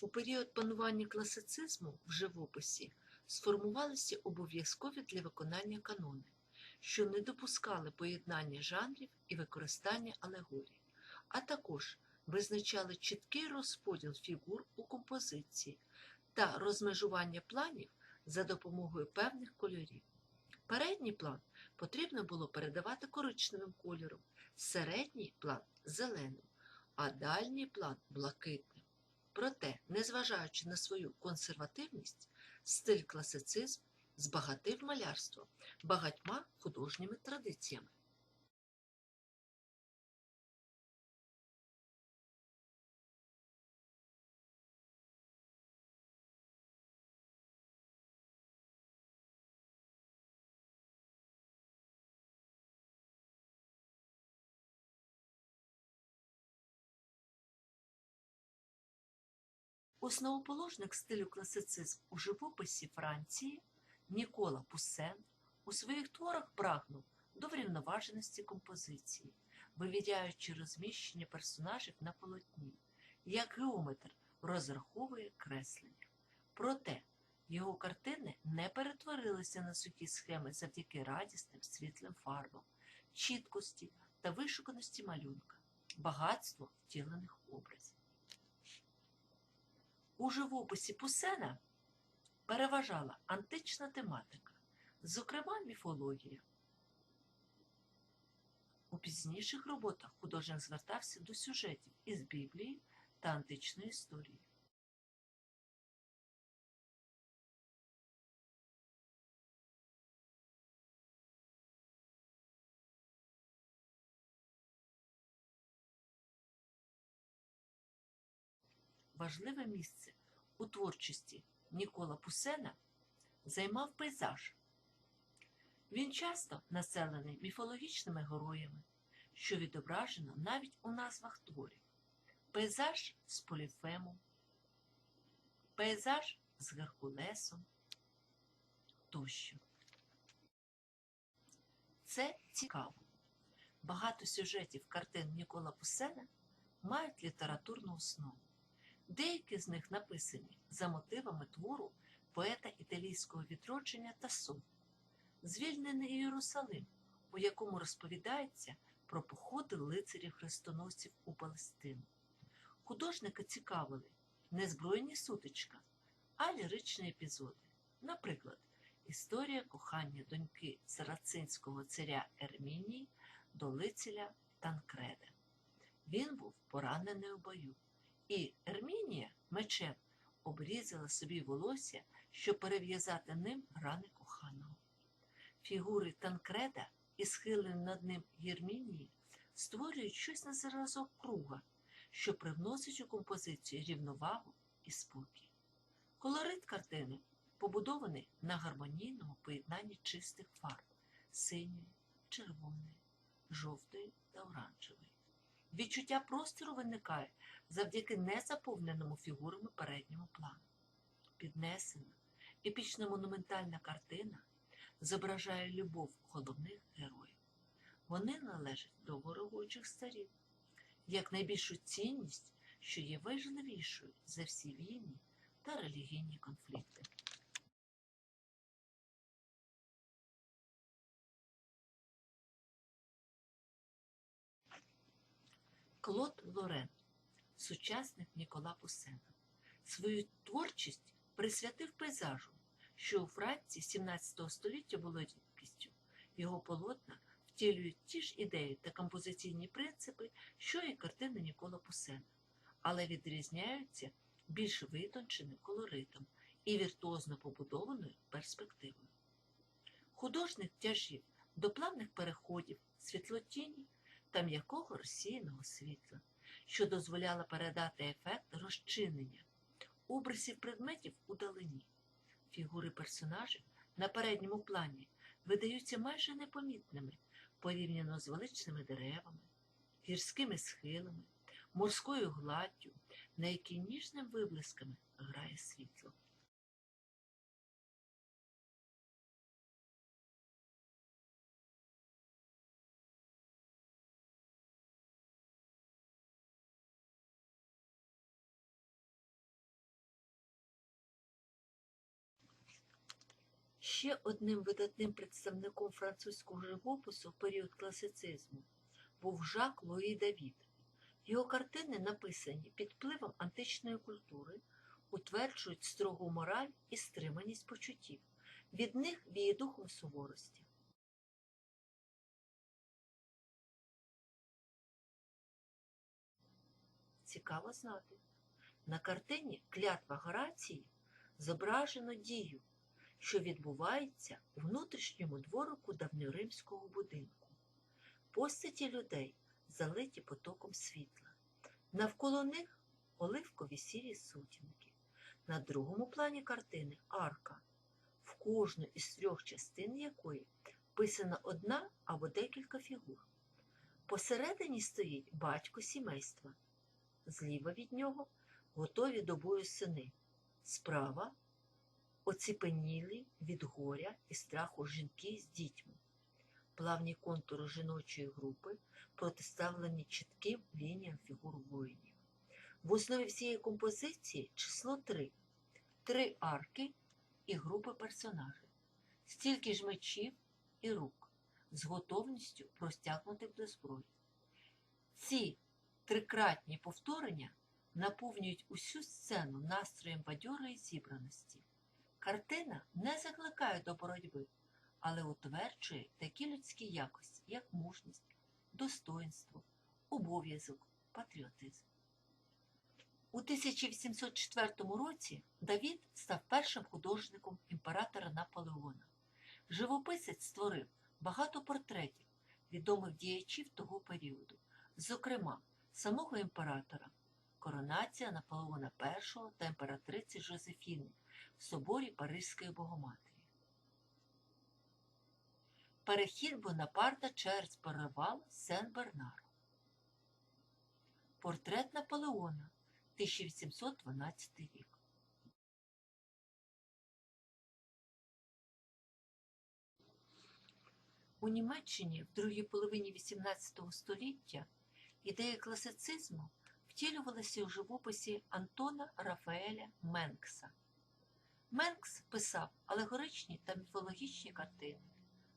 У період панування класицизму в живописі сформувалися обов'язкові для виконання канони, що не допускали поєднання жанрів і використання алегорій, а також визначали чіткий розподіл фігур у композиції та розмежування планів за допомогою певних кольорів. Передній план потрібно було передавати коричневим кольором, середній план зеленим, а дальній план блакитним. Проте, незважаючи на свою консервативність, стиль класицизм збагатив малярство багатьма художніми традиціями. Основоположник стилю класицизм у живописі Франції Нікола Пуссен у своїх творах прагнув до врівноваженості композиції, вивіряючи розміщення персонажів на полотні, як геометр розраховує креслення. Проте його картини не перетворилися на сухі схеми завдяки радісним світлим фарбам, чіткості та вишуканості малюнка, багатству втілених образів. У живописі Пусена переважала антична тематика, зокрема міфологія. У пізніших роботах художник звертався до сюжетів із Біблії та античної історії. Важливе місце у творчості Нікола Пусена займав пейзаж. Він часто населений міфологічними героями, що відображено навіть у назвах творів. Пейзаж з поліфемом, пейзаж з Геркулесом тощо. Це цікаво. Багато сюжетів картин Нікола Пусена мають літературну основу. Деякі з них написані за мотивами твору поета італійського відродження Тасо Звільнений Єрусалим, у якому розповідається про походи лицарів хрестоносців у Палестину. Художника цікавили не збройні сутичка, а ліричні епізоди. Наприклад, історія кохання доньки сарацинського царя Ермінії до лицеля Танкреда. Він був поранений у бою. І Ермінія мечем обрізала собі волосся, щоб перев'язати ним рани коханого. Фігури Танкреда і схилені над ним Єрмінії створюють щось на зразок круга, що привносить у композицію рівновагу і спокій. Колорит картини побудований на гармонійному поєднанні чистих фарб синьої, червоної, жовтої та оранжевої. Відчуття простору виникає завдяки незаповненому фігурами передньому плану. Піднесена, епічно-монументальна картина зображає любов головних героїв. Вони належать до ворогуючих сторін, як найбільшу цінність, що є важливішою за всі війни та релігійні конфлікти. Клод Лорен, сучасник Нікола Пусена, свою творчість присвятив пейзажу, що у Франції 17 століття було рідкістю. Його полотна втілюють ті ж ідеї та композиційні принципи, що і картини Нікола Пусена, але відрізняються більш витонченим колоритом і віртуозно побудованою перспективою. Художник тяжів до плавних переходів, світлотіні та м'якого розсіяного світла, що дозволяло передати ефект розчинення, образів предметів у далині. Фігури персонажів на передньому плані видаються майже непомітними порівняно з величними деревами, гірськими схилами, морською гладдю, на якій ніжним виблисками грає світло. Ще одним видатним представником французького живопису в період класицизму був Жак Луї Давід. Його картини, написані під впливом античної культури, утверджують строгу мораль і стриманість почуттів. Від них віє духом суворості. Цікаво знати. На картині Клятва Горації зображено дію, що відбувається у внутрішньому дворику давньоримського будинку. Постаті людей залиті потоком світла. Навколо них оливкові сірі сутінки. На другому плані картини арка, в кожну із трьох частин якої вписана одна або декілька фігур. Посередині стоїть батько сімейства. Зліва від нього готові до бою сини. Справа оціпенілі від горя і страху жінки з дітьми. Плавні контури жіночої групи протиставлені чітким лініям фігур воїнів. В основі всієї композиції число три, три арки і групи персонажів, стільки ж мечів і рук з готовністю простягнутих до зброї. Ці трикратні повторення наповнюють усю сцену настроєм бадьорої зібраності. Картина не закликає до боротьби, але утверджує такі людські якості, як мужність, достоинство, обов'язок, патріотизм. У 1804 році Давід став першим художником імператора Наполеона. Живописець створив багато портретів відомих діячів того періоду, зокрема, самого імператора, коронація Наполеона І та імператриці Жозефіни в соборі Паризької Богоматері. Перехід Бонапарта через перевал Сен-Бернар. Портрет Наполеона 1812 рік. У Німеччині в другій половині XVIII століття ідеї класицизму втілювалися у живописі Антона Рафаеля Менкса. Менкс писав алегоричні та міфологічні картини,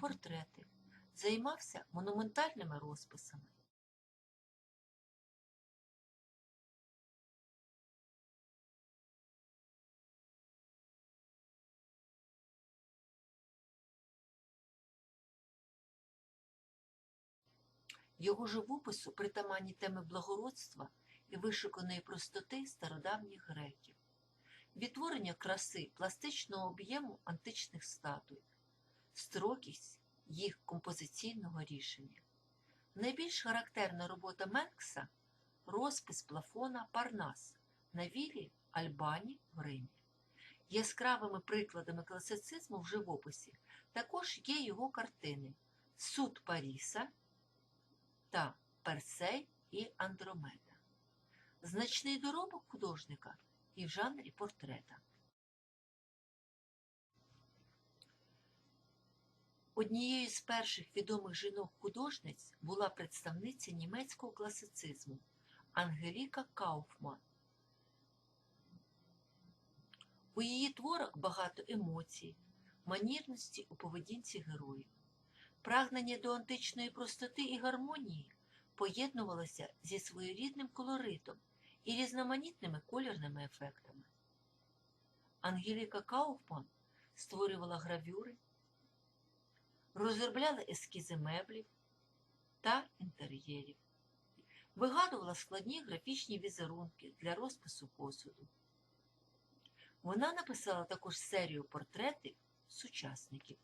портрети, займався монументальними розписами. Його живопису притаманні теми благородства і вишуканої простоти стародавніх греків, відтворення краси пластичного об'єму античних статуй, строкість їх композиційного рішення. Найбільш характерна робота Менкса розпис плафона Парнас на вілі Альбані в Римі. Яскравими прикладами класицизму в живописі також є його картини Суд Паріса та Персей і Андромеда. Значний доробок художника і в жанрі портрета. Однією з перших відомих жінок-художниць була представниця німецького класицизму Ангеліка Кауфман. У її творах багато емоцій, манірності у поведінці героїв. Прагнення до античної простоти і гармонії поєднувалося зі своєрідним колоритом і різноманітними колірними ефектами. Ангеліка Кауфман створювала гравюри, розробляла ескізи меблів та інтер'єрів, вигадувала складні графічні візерунки для розпису посуду. Вона написала також серію портретів сучасників.